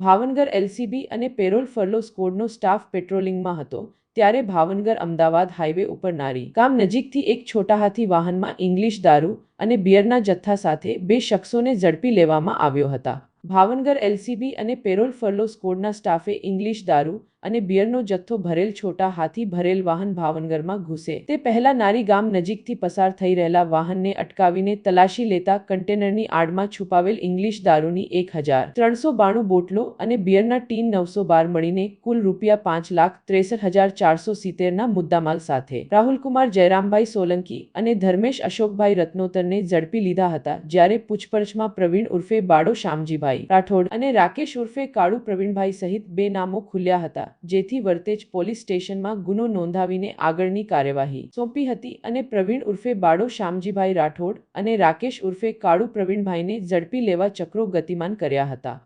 Bhavnagar LCB અને parole furlough સ્કોડનો staff પેટ્રોલિંગમાં હતો, ત્યારે ભાવનગર અમદાવાદ હાઈવે ઉપર નારી. ગામ નજીકથી એક છોટા હાથી વાહનમાં ઇંગ્લિશ દારૂ અને બિયરના જથ્થા સાથે બે શખ્સોને ઝડપી લેવામાં આવ્યો હતા. ભાવનગર એલસીબી અને પેરોલ ફરલો સ્કોડના સ્ટાફે ઇંગ્લિશ દારૂ અને બિયરનો જથ્થો ભરેલ છોટા હાથી ભરેલ વાહન ભાવનગરમાં ઘૂસે. તે પહેલા નારી ગામ નજીકથી પસાર થઈ રહેલા વાહનને અટકાવીને તલાશી લેતા કન્ટેનરની આડમાં છુપાવેલ ઇંગ્લિશ દારૂની એક હજાર ત્રણસો બાણું બોટલો અને બિયરના ટીન નવસો બાર મળીને કુલ રૂપિયા પાંચ લાખ ત્રેસઠ હજાર ચારસો સિત્તેરના મુદ્દામાલ સાથે. રાહુલકુમાર જયરામભાઈ સોલંકી અને ધર્મેશ અશોકભાઈ રત્નોતરને ઝડપી લીધા હતા જ્યારે પૂછપરછમાં પ્રવીણ ઉર્ફે બાળો શામજીભાઈ રાઠોડ અને રાકેશ ઉર્ફે કાળુ પ્રવીણભાઈ સહિત બે નામો ખુલ્યા હતા. જેથી વર્તેજ પોલીસ સ્ટેશનમાં ગુનો નોંધાવીને આગળની કાર્યવાહી સોંપી હતી અને પ્રવીણ ઉર્ફે બાળો શામજીભાઈ રાઠોડ અને રાકેશ ઉર્ફે કાળુ પ્રવીણભાઈને ઝડપી લેવા ચક્રો ગતિમાન કર્યા હતા.